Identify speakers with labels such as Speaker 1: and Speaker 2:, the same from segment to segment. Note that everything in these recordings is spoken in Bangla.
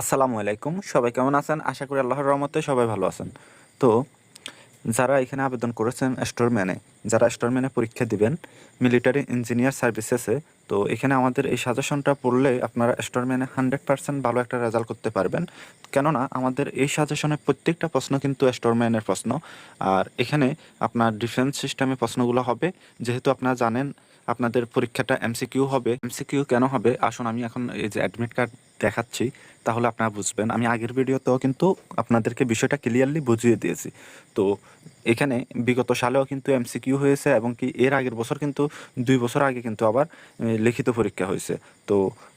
Speaker 1: আসসালামু আলাইকুম। সবাই কেমন আছেন? আশা করি আল্লাহর রহমতে সবাই ভালো আছেন। তো, যারা এখানে আবেদন করেছেন স্টোরম্যানে, যারা স্টোরম্যানে পরীক্ষা দিবেন, মিলিটারি ইঞ্জিনিয়ার সার্ভিসেসে, তো এখানে আমাদের এই সাজেশনটা পড়লে আপনারা স্টোরম্যানে হান্ড্রেড পার্সেন্ট ভালো একটা রেজাল্ট করতে পারবেন। কেননা, আমাদের এই সাজেশনের প্রত্যেকটা প্রশ্ন কিন্তু স্টোরম্যানের প্রশ্ন। আর এখানে আপনার ডিফেন্স সিস্টেমে প্রশ্নগুলো হবে। যেহেতু আপনারা জানেন, আপনাদের পরীক্ষাটা এমসিকিউ হবে। এমসিকিউ কেন হবে? আসুন, আমি এখন এই যে অ্যাডমিট কার্ড দেখাচ্ছি, তাহলে আপনারা বুঝবেন। আমি আগের ভিডিওতেও কিন্তু আপনাদেরকে বিষয়টা ক্লিয়ারলি বুঝিয়ে দিয়েছি। তো এখানে বিগত সালেও কিন্তু এমসিকিউ হয়েছে এবং কি এর আগের বছর কিন্তু, দুই বছর আগে কিন্তু আবার লিখিত পরীক্ষা হয়েছে। তো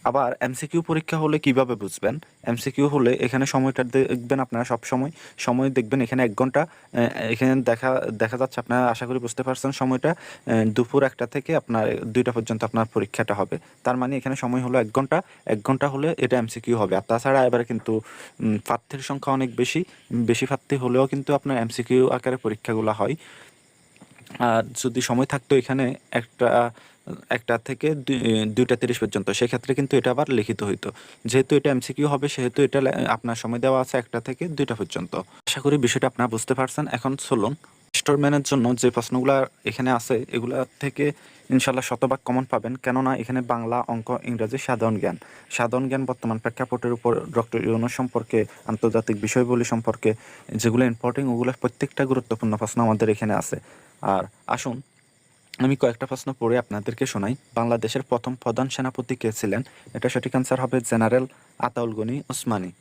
Speaker 1: আবার এমসিকিউ পরীক্ষা হলে কীভাবে বুঝবেন? এমসিকিউ হলে এখানে সময়টা দেখবেন আপনারা সব সময় সময় দেখবেন এখানে এক ঘণ্টা এখানে দেখা দেখা যাচ্ছে আপনারা আশা করি বুঝতে পারছেন সময়টা দুপুর একটা থেকে আপনার দুইটা পর্যন্ত আপনার পরীক্ষাটা হবে। তার মানে এখানে সময় হলো এক ঘণ্টা এক ঘণ্টা হলে এটা এমসিকিউ হবে। আর তাছাড়া এবারে কিন্তু প্রার্থীর সংখ্যা অনেক বেশি। বেশি প্রার্থী হলেও কিন্তু আপনার এমসিকিউ আকারে পরীক্ষাগুলো হয়। আর যদি সময় থাকতো এখানে একটা একটা থেকে দুই- দুইটা তিরিশ পর্যন্ত, সেক্ষেত্রে কিন্তু এটা আবার লিখিত হইতো। যেহেতু এটা এমসিকিউ হবে, সেহেতু এটা আপনার সময় দেওয়া আছে একটা থেকে দুইটা পর্যন্ত। আশা করি বিষয়টা আপনারা বুঝতে পারছেন। এখন চলুন স্টোরম্যানের জন্য যে প্রশ্নগুলো এখানে আছে, এগুলা থেকে ইনশাল্লাহ শতভাগ কমন পাবেন। কেননা এখানে বাংলা অঙ্ক, ইংরাজি সাধারণ জ্ঞান। সাধারণ জ্ঞান বর্তমান প্রেক্ষাপটের উপর ডক্টর ইউনো সম্পর্কে, আন্তর্জাতিক বিষয়বলী সম্পর্কে যেগুলো ইম্পর্টেন্ট ওগুলো প্রত্যেকটা গুরুত্বপূর্ণ প্রশ্ন আমাদের এখানে আছে। আর আসুন, আমি কয়েকটা প্রশ্ন পড়ে আপনাদেরকে শোনাই। বাংলাদেশের প্রথম প্রধান সেনাপতি কে ছিলেন? এটা সঠিক আনসার হবে জেনারেল আতাউল গনি ওসমানী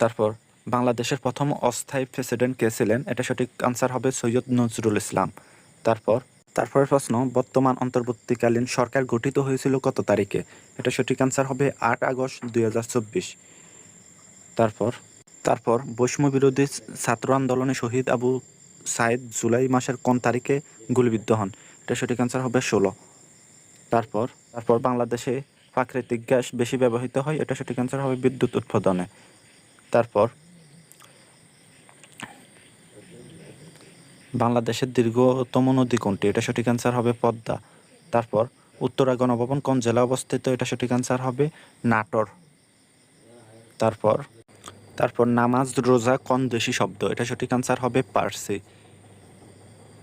Speaker 1: তারপর বাংলাদেশের প্রথম অস্থায়ী প্রেসিডেন্ট কে ছিলেন? এটা সঠিক আনসার হবে সৈয়দ নজরুল ইসলাম। তারপর? তারপরের প্রশ্ন, বর্তমান অন্তর্বর্তীকালীন সরকার গঠিত হয়েছিল কত তারিখে? এটা সঠিক আনসার হবে আট আগস্ট দুই হাজার চব্বিশ। তারপর? তারপর, বৈষম্য বিরোধী ছাত্র আন্দোলনে শহীদ আবু সাইদ জুলাই মাসের কোন তারিখে গুলিবিদ্ধ হন? এটা সঠিক আনসার হবে ষোলো। তারপর? তারপর বাংলাদেশে প্রাকৃতিক গ্যাস বেশি ব্যবহৃত হয়, এটা সঠিক আনসার হবে বিদ্যুৎ উৎপাদনে। তারপর? বাংলাদেশের দীর্ঘতম নদী কোনটি? এটা সঠিক আনসার হবে পদ্মা। তারপর উত্তরা গণভবন কোন জেলা অবস্থিত? এটা সঠিক আনসার হবে নাটোর। তারপর তারপর নামাজ রোজা কোন দেশি শব্দ? এটা সঠিক আনসার হবে পার্সি।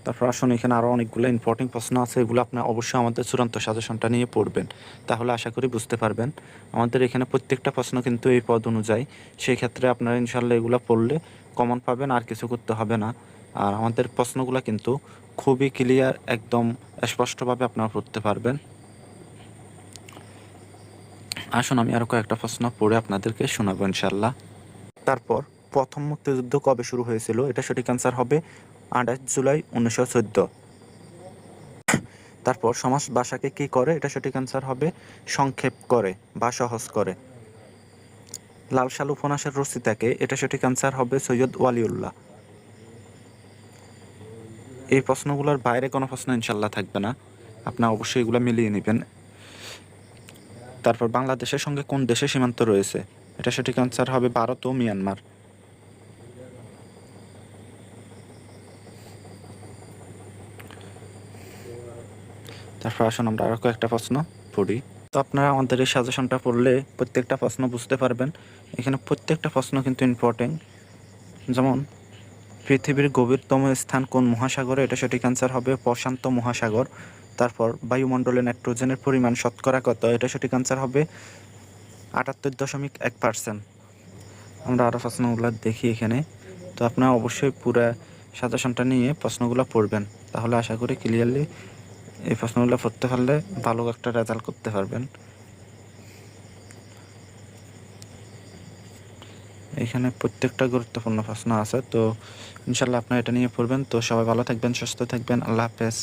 Speaker 1: তারপর আসুন, এখানে আরও অনেকগুলো ইম্পর্টেন্ট প্রশ্ন আছে, এগুলো আপনার অবশ্যই আমাদের চূড়ান্ত সাজেশনটা নিয়ে পড়বেন। তাহলে আশা করি বুঝতে পারবেন। আমাদের এখানে প্রত্যেকটা প্রশ্ন কিন্তু এই পদ অনুযায়ী। সেই ক্ষেত্রে আপনারা ইনশাল্লাহ এগুলো পড়লে কমন পাবেন, আর কিছু করতে হবে না। আর আমাদের প্রশ্নগুলো কিন্তু খুবই ক্লিয়ার একদম স্পষ্টভাবে আপনারা পড়তে পারবেন। আসুন, আমি আরও কয়েকটা প্রশ্ন পড়ে আপনাদেরকে শোনাবো ইনশাল্লাহ তারপর, প্রথম মুক্তিযুদ্ধ কবে শুরু হয়েছিল? এটা সঠিক আনসার হবে আঠাশ জুলাই উনিশশো চোদ্দ। তারপর, সমাজ ভাষাকে কি করে? এটা সঠিক আনসার হবে সংক্ষেপ করে বা সহজ করে। লাল সাল উপন্যাসের রচিতাকে এটা সঠিক আনসার হবে সৈয়দ ওয়ালিউল্লাহ। এই প্রশ্নগুলোর বাইরে কোনো প্রশ্ন ইনশাল্লাহ থাকবে না। আপনার অবশ্যই এগুলো মিলিয়ে নেবেন। তারপর বাংলাদেশের সঙ্গে কোন দেশে সীমান্ত রয়েছে? এটা সঠিক আনসার হবে ভারত ও মিয়ানমার। তারপর আসুন আমরা আরও কয়েকটা প্রশ্ন পড়ি। তো আপনারা আমাদের এই সাজেশনটা পড়লে প্রত্যেকটা প্রশ্ন বুঝতে পারবেন। এখানে প্রত্যেকটা প্রশ্ন কিন্তু ইম্পর্টেন্ট যেমন পৃথিবীর গভীরতম স্থান কোন মহাসাগরে? এটা সঠিক অ্যান্সার হবে প্রশান্ত মহাসাগর। তারপর বায়ুমণ্ডলে নাইট্রোজেনের পরিমাণ শতকরা কত? এটা সঠিক অ্যান্সার হবে আটাত্তর দশমিক এক পার্সেন্ট আমরা আরও প্রশ্নগুলো দেখি এখানে। তো আপনারা অবশ্যই পুরো সাজেশনটা নিয়ে প্রশ্নগুলো পড়বেন। তাহলে আশা করি ক্লিয়ারলি এই প্রশ্নগুলো পড়তে পারলে ভালো একটা রেজাল্ট করতে পারবেন। এখানে প্রত্যেকটা গুরুত্বপূর্ণ প্রশ্ন আছে, তো ইনশাল্লাহ আপনারা এটা নিয়ে পড়বেন। তো সবাই ভালো থাকবেন, সুস্থ থাকবেন। আল্লাহ হাফেজ।